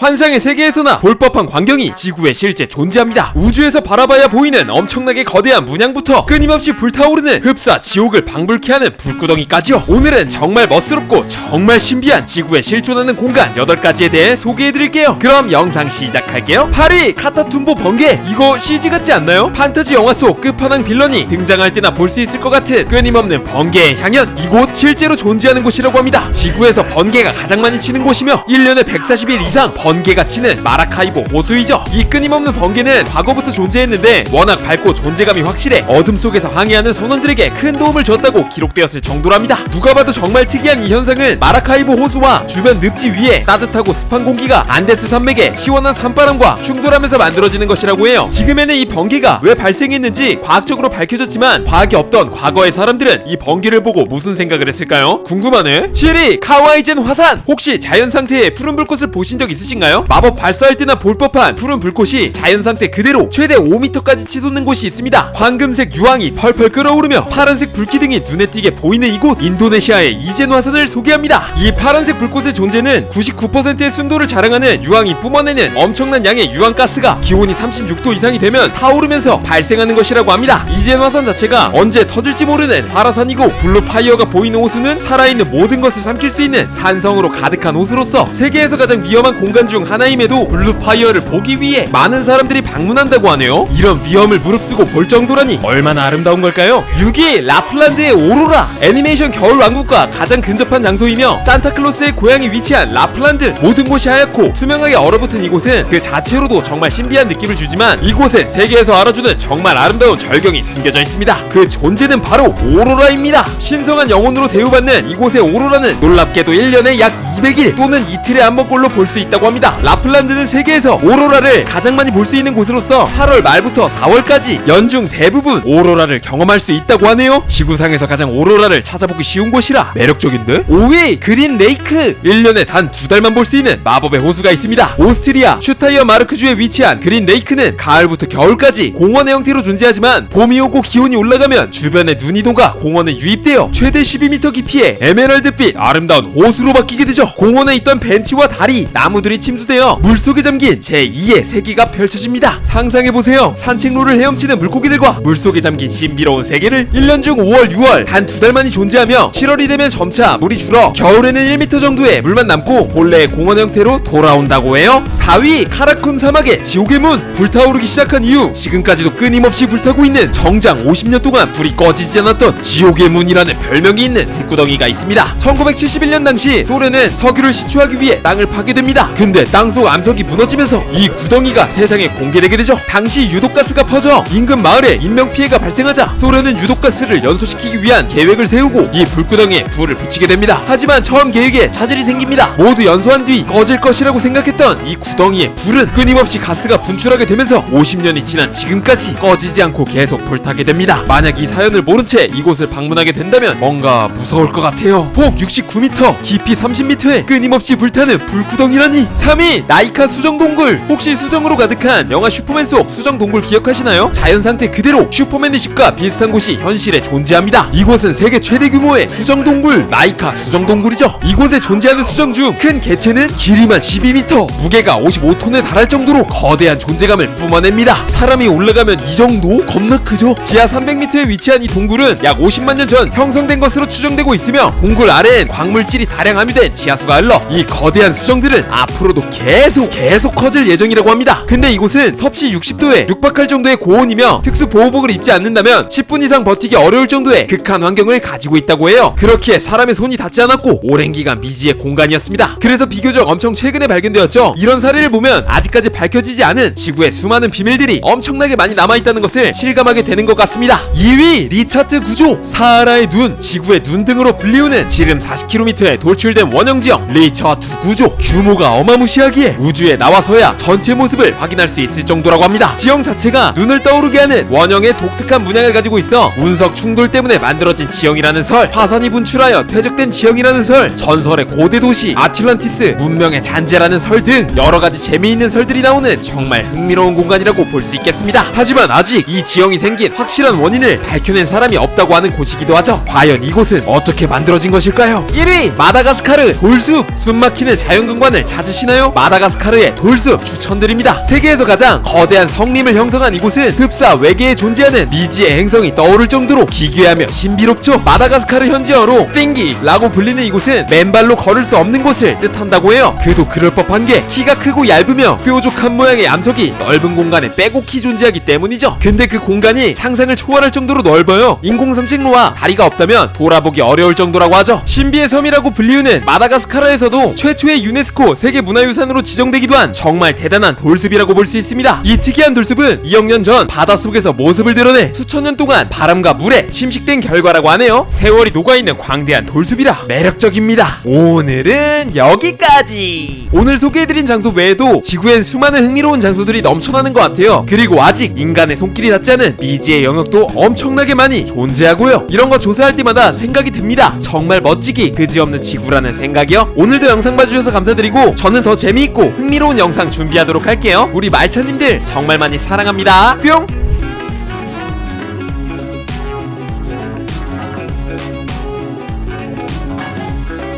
환상의 세계에서나 볼 법한 광경이 지구에 실제 존재합니다. 우주에서 바라봐야 보이는 엄청나게 거대한 문양부터 끊임없이 불타오르는 흡사 지옥을 방불케 하는 불구덩이까지요. 오늘은 정말 멋스럽고 정말 신비한 지구에 실존하는 공간 8가지에 대해 소개해드릴게요. 그럼 영상 시작할게요. 8위 카타툼보 번개 이거 CG 같지 않나요? 판타지 영화 속 끝판왕 빌런이 등장할 때나 볼 수 있을 것 같은 끊임없는 번개의 향연 이곳 실제로 존재하는 곳이라고 합니다. 지구에서 번개가 가장 많이 치는 곳이며 1년에 140일 이상 번개가 치는 마라카이보 호수이죠. 이 끊임없는 번개는 과거부터 존재했는데 워낙 밝고 존재감이 확실해 어둠 속에서 항해하는 선원들에게 큰 도움을 줬다고 기록되었을 정도랍니다. 누가 봐도 정말 특이한 이 현상은 마라카이보 호수와 주변 늪지 위에 따뜻하고 습한 공기가 안데스 산맥의 시원한 산바람과 충돌하면서 만들어지는 것이라고 해요. 지금에는 이 번개가 왜 발생했는지 과학적으로 밝혀졌지만 과학이 없던 과거의 사람들은 이 번개를 보고 무슨 생각을 했을까요? 궁금하네. 7위 카와이젠 화산 혹시 자연 상태의 푸른 불꽃을 보신 적 있으신가요? 마법 발사할 때나 볼 법한 푸른 불꽃이 자연 상태 그대로 최대 5m까지 치솟는 곳이 있습니다. 황금색 유황이 펄펄 끓어오르며 파란색 불기둥이 눈에 띄게 보이는 이곳 인도네시아의 이젠 화산을 소개합니다. 이 파란색 불꽃의 존재는 99%의 순도를 자랑하는 유황이 뿜어내는 엄청난 양의 유황가스가 기온이 36도 이상이 되면 타오르면서 발생하는 것이라고 합니다. 이젠 화산 자체가 언제 터질지 모르는 화라산이고 블루파이어가 보이는 호수는 살아있는 모든 것을 삼킬 수 있는 산성으로 가득한 호수로서 세계에서 가장 위험한 공간 중 하나임에도 블루파이어를 보기 위해 많은 사람들이 방문한다고 하네요. 이런 위험을 무릅쓰고 볼 정도라니 얼마나 아름다운 걸까요? 6위 라플란드의 오로라 애니메이션 겨울 왕국과 가장 근접한 장소이며 산타클로스의 고향이 위치한 라플란드 모든 곳이 하얗고 투명하게 얼어붙은 이곳은 그 자체로도 정말 신비한 느낌을 주지만 이곳엔 세계에서 알아주는 정말 아름다운 절경이 숨겨져 있습니다. 그 존재는 바로 오로라입니다. 신성한 영혼으로 대우받는 이곳의 오로라는 놀랍게도 1년에 약 200일 또는 한 번꼴로 볼 수 있다고 합니다. 라플란드는 세계에서 오로라를 가장 많이 볼 수 있는 곳으로서 8월 말부터 4월까지 연중 대부분 오로라를 경험할 수 있다고 하네요. 지구상에서 가장 오로라를 찾아보기 쉬운 곳이라 매력적인데? 5위 그린 레이크 1년에 단 두 달만 볼 수 있는 마법의 호수가 있습니다. 오스트리아 슈타이어 마르크주에 위치한 그린 레이크는 가을부터 겨울까지 공원의 형태로 존재하지만 봄이 오고 기온이 올라가면 주변의 눈이도가 공원에 유입되어 최대 12m 깊이의 에메랄드빛 아름다운 호수로 바뀌게 되죠. 공원에 있던 벤치와 다리, 나무들이 침수되어 물속에 잠긴 제2의 세계가 펼쳐집니다. 상상해보세요. 산책로를 헤엄치는 물고기들과 물속에 잠긴 신비로운 세계를 1년 중 5월, 6월 단 두 달만이 존재하며 7월이 되면 점차 물이 줄어 겨울에는 1m 정도의 물만 남고 본래의 공원 형태로 돌아온다고 해요. 4위 카라쿤 사막의 지옥의 문 불타오르기 시작한 이후 지금까지도 끊임없이 불타고 있는 정장 50년 동안 불이 꺼지지 않았던 지옥의 문이라는 별명이 있는 불구덩이가 있습니다. 1971년 당시 소련은 석유를 시추하기 위해 땅을 파괴됩니다. 근데 땅속 암석이 무너지면서 이 구덩이가 세상에 공개되게 되죠. 당시 유독가스가 퍼져 인근 마을에 인명 피해가 발생하자 소련은 유독가스를 연소시키기 위한 계획을 세우고 이 불구덩이에 불을 붙이게 됩니다. 하지만 처음 계획에 차질이 생깁니다. 모두 연소한 뒤 꺼질 것이라고 생각했던 이 구덩이의 불은 끊임없이 가스가 분출하게 되면서 50년이 지난 지금까지 꺼지지 않고 계속 불타게 됩니다. 만약 이 사연을 모른 채 이곳을 방문하게 된다면 뭔가 무서울 것 같아요. 폭 69m, 깊이 30m에 끊임없이 불타는 불구덩이라니. 3위 나이카 수정 동굴. 혹시 수정으로 가득한 영화 슈퍼맨 속 수정 동굴 기억하시나요? 자연 상태 그대로 슈퍼맨의 집과 비슷한 곳이 현실에 존재합니다. 이곳은 세계 최대 규모의 수정 동굴 나이카 수정 동굴이죠. 이곳에 존재하는 수정 중 큰 개체는 길이만 12m, 무게가 55톤에 달할 정도로 거대한 존재감을 뿜어냅니다. 사람이 올라가면 이 정도? 겁나 크죠? 지하 300m에 위치한 이 동굴은 약 50만 년 전 형성된 것으로 추정되고 있으며 동굴 아래엔 광물질이 다량 함유된 지하수가 흘러 이 거대한 수정들은 앞으로 도 계속 계속 커질 예정이라고 합니다. 근데 이곳은 섭씨 60도에 육박할 정도의 고온이며 특수 보호복을 입지 않는다면 10분 이상 버티기 어려울 정도의 극한 환경을 가지고 있다고 해요. 그렇기에 사람의 손이 닿지 않았고 오랜 기간 미지의 공간이었습니다. 그래서 비교적 엄청 최근에 발견되었죠. 이런 사례를 보면 아직까지 밝혀지지 않은 지구의 수많은 비밀들이 엄청나게 많이 남아있다는 것을 실감하게 되는 것 같습니다. 2위 리차트 구조 사하라의 눈 지구의 눈 등으로 불리우는 지름 40km의 돌출된 원형 지형 리차트 구조 규모가 어마무시 하기에 우주에 나와서야 전체 모습을 확인할 수 있을 정도라고 합니다. 지형 자체가 눈을 떠오르게 하는 원형의 독특한 문양을 가지고 있어 운석 충돌 때문에 만들어진 지형이라는 설 화산이 분출하여 퇴적된 지형이라는 설 전설의 고대 도시 아틀란티스 문명의 잔재라는 설 등 여러 가지 재미있는 설들이 나오는 정말 흥미로운 공간이라고 볼 수 있겠습니다. 하지만 아직 이 지형이 생긴 확실한 원인을 밝혀낸 사람이 없다고 하는 곳이기도 하죠. 과연 이곳은 어떻게 만들어진 것일까요? 1위 마다가스카르 돌숲 숨막히는 자연경관을 찾으시나요? 싶잖아요? 마다가스카르의 돌숲 추천드립니다. 세계에서 가장 거대한 성림을 형성한 이곳은 흡사 외계에 존재하는 미지의 행성이 떠오를 정도로 기괴하며 신비롭죠. 마다가스카르 현지어로 땡기라고 불리는 이곳은 맨발로 걸을 수 없는 곳을 뜻한다고 해요. 그도 그럴 법한 게 키가 크고 얇으며 뾰족한 모양의 암석이 넓은 공간에 빼곡히 존재하기 때문이죠. 근데 그 공간이 상상을 초월할 정도로 넓어요. 인공 산책로와 다리가 없다면 돌아보기 어려울 정도라고 하죠. 신비의 섬이라고 불리우는 마다가스카르에서도 최초의 유네스코 세계 문화유산으로 지정되기도 한 정말 대단한 돌숲이라고 볼 수 있습니다. 이 특이한 돌숲은 2억 년 전 바닷속에서 모습을 드러내 수천 년 동안 바람과 물에 침식된 결과라고 하네요. 세월이 녹아있는 광대한 돌숲이라 매력적입니다. 오늘은 여기까지! 오늘 소개해드린 장소 외에도 지구엔 수많은 흥미로운 장소들이 넘쳐나는 것 같아요. 그리고 아직 인간의 손길이 닿지 않은 미지의 영역도 엄청나게 많이 존재하고요. 이런 거 조사할 때마다 생각이 듭니다. 정말 멋지기 그지없는 지구라는 생각이요. 오늘도 영상 봐주셔서 감사드리고 저는 더 재미있고 흥미로운 영상 준비하도록 할게요. 우리 말차님들 정말 많이 사랑합니다. 뿅